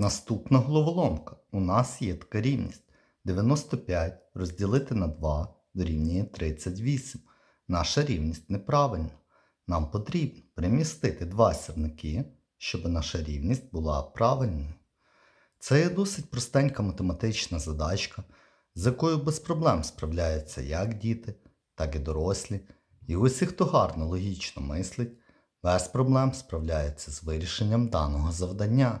Наступна головоломка. У нас є така рівність. 95 розділити на 2 дорівнює 38. Наша рівність неправильна. Нам потрібно перемістити два сірники, щоб наша рівність була правильною. Це є досить простенька математична задачка, з якою без проблем справляються як діти, так і дорослі. І усі, хто гарно логічно мислить, без проблем справляється з вирішенням даного завдання.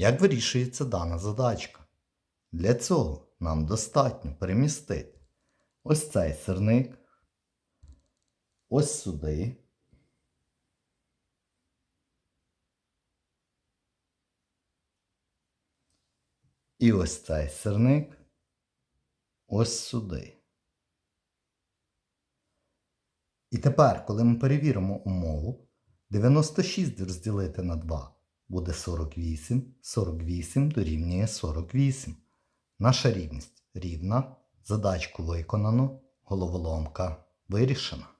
Як вирішується дана задачка? Для цього нам достатньо перемістити ось цей сирник, ось сюди. І ось цей сирник ось сюди. І тепер, коли ми перевіримо умову, 96 розділити на 2 буде 48, 48 дорівнює 48. Наша рівність рівна, задачку виконано, головоломка вирішена.